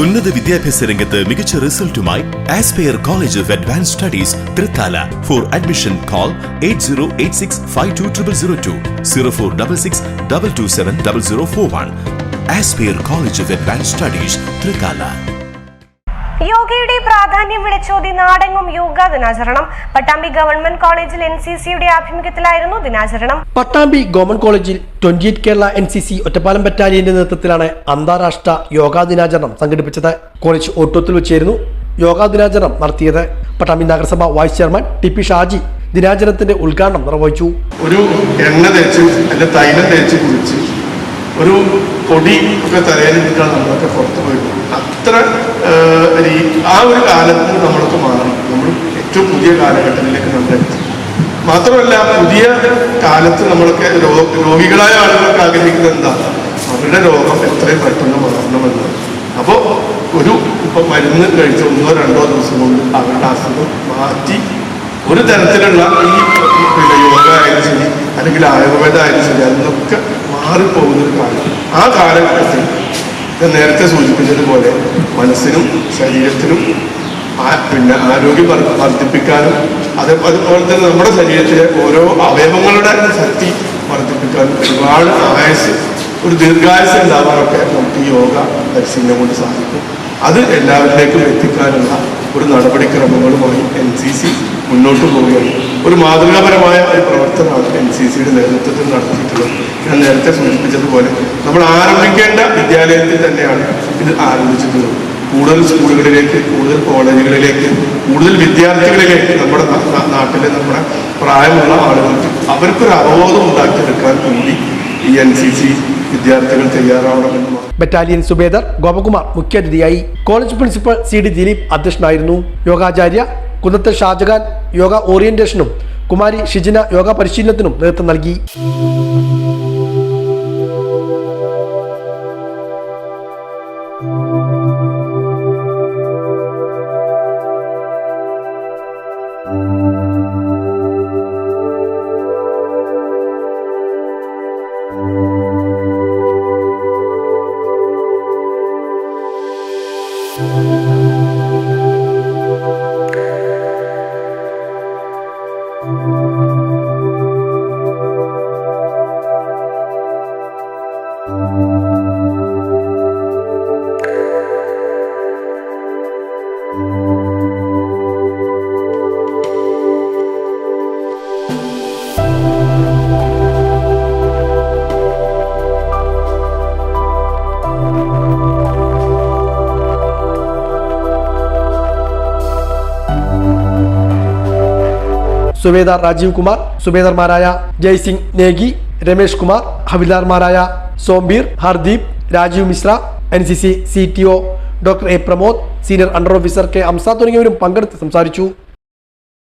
ഉന്നത വിദ്യാഭ്യാസ രംഗത്ത് മികച്ച റിസൾട്ടുമായി aspire college of advance studies Thrithala. For admission call eight zero eight six five two triple zero two zero four double six double two seven double zero four one aspire college of advance studies Thrithala. യോഗയുടെ പ്രാധാന്യം വിളിച്ചോതി നാടെങ്ങും യോഗ ദിനാചരണം. Pattambi government കോളേജിൽ N C സിയുടെ ആഭിമുഖ്യത്തിലായിരുന്നു ദിനാചരണം. Pattambi government കോളേജിൽ twenty eight Kerala N C C Ottapalam ബറ്റാലിയന്റെ നേതൃത്വത്തിലാണ് അന്താരാഷ്ട്ര യോഗാ ദിനാചരണം സംഘടിപ്പിച്ചത്. കോളേജ് ഓട്ടോത്തിൽ വെച്ചായിരുന്നു യോഗാ ദിനാചരണം നടത്തിയത്. പട്ടാമ്പി നഗരസഭ vice chairman T P Shaji ദിനാചരണത്തിന്റെ ഉദ്ഘാടനം നിർവഹിച്ചു. ഒരു എണ്ണ തേച്ച് അല്ല തൈലം തേച്ച് കുളിച്ച് ഒരു പൊടി ഒക്കെ തലയിലിട്ടാണ് നമ്മളൊക്കെ പുറത്തു പോയിട്ട് അത്ര രീ- ആ ഒരു കാലത്ത് നമ്മൾക്ക് മാറണം. നമ്മൾ ഏറ്റവും പുതിയ കാലഘട്ടത്തിലേക്ക് നമ്മൾ മാത്രമല്ല പുതിയ കാലത്ത് നമ്മൾക്ക് രോഗ രോഗികളായ ആളുകളൊക്കെ ആഗ്രഹിക്കുന്നത് എന്താ? അവരുടെ രോഗം എത്രയും പെട്ടെന്ന് മാറണമെന്ന്. അപ്പോൾ ഒരു ഇപ്പം മരുന്ന് കഴിച്ച ഒന്നോ രണ്ടോ ദിവസം കൊണ്ട് അവരുടെ അസുഖം മാറ്റി ഒരു തരത്തിലുള്ള ഈ പിന്നെ യോഗ ആയാലും ശരി അല്ലെങ്കിൽ ആയുർവേദ ആയാലും ശരി അതിനൊക്കെ മാറിപ്പോകുന്ന ഒരു കാലം. ആ കാലഘട്ടത്തിൽ ഞാൻ നേരത്തെ സൂചിപ്പിച്ചതുപോലെ മനസ്സിനും ശരീരത്തിനും പിന്നെ ആരോഗ്യം വർദ്ധിപ്പിക്കാനും അത് അതുപോലെ തന്നെ നമ്മുടെ ശരീരത്തിലെ ഓരോ അവയവങ്ങളുടെ ശക്തി വർദ്ധിപ്പിക്കാനും ഒരുപാട് ആയസ് ഒരു ദീർഘായുസ് ഉണ്ടാവാനൊക്കെ നമുക്ക് യോഗ പരിശീലനം കൊണ്ട് സാധിക്കും. അത് എല്ലാവരിലേക്കും എത്തിക്കാനുള്ള ഒരു നടപടിക്രമങ്ങളുമായി എൻ സി സി മുന്നോട്ട് പോവുകയാണ്. ഒരു മാതൃകാപരമായ ഒരു പ്രവർത്തനമാണ് എൻ സി സിയുടെ നേതൃത്വത്തിൽ നടത്തിയിട്ടുള്ളത്. ഞാൻ നേരത്തെ സൂചിപ്പിച്ചതുപോലെ നമ്മൾ ആരംഭിക്കേണ്ട വിദ്യാലയത്തിൽ തന്നെയാണ് ഇത് ആരംഭിച്ചിട്ടുള്ളത്. കൂടുതൽ സ്കൂളുകളിലേക്ക് കൂടുതൽ കോളേജുകളിലേക്ക് കൂടുതൽ വിദ്യാർത്ഥികളിലേക്ക് നമ്മുടെ നാട്ടിലെ നമ്മുടെ പ്രായമുള്ള ആളുകൾക്ക് അവർക്കൊരു അവബോധം ഉണ്ടാക്കിയെടുക്കാൻ കൂടി ഈ എൻ സി സി വിദ്യാർത്ഥികൾ ബറ്റാലിയൻ സുബേദർ ഗോപകുമാർ മുഖ്യാതിഥിയായി college principal C D Dileep അധ്യക്ഷനായിരുന്നു യോഗാചാര്യ കുന്നത്ത് ഷാജഹാൻ യോഗ ഓറിയന്റേഷനും കുമാരി ഷിജിന യോഗ പരിശീലനത്തിനും നേതൃത്വം നൽകി. സുബേദാർ രാജീവ് കുമാർ സുബേദർമാരായ Jaisingh Negi Ramesh Kumar ഹവിൽദാർമാരായ Sombir Hardeep Rajeev Mishra N C C C T O doctor A Pramod senior under officer K Amsa തുടങ്ങിയവരും പങ്കെടുത്ത് സംസാരിച്ചു.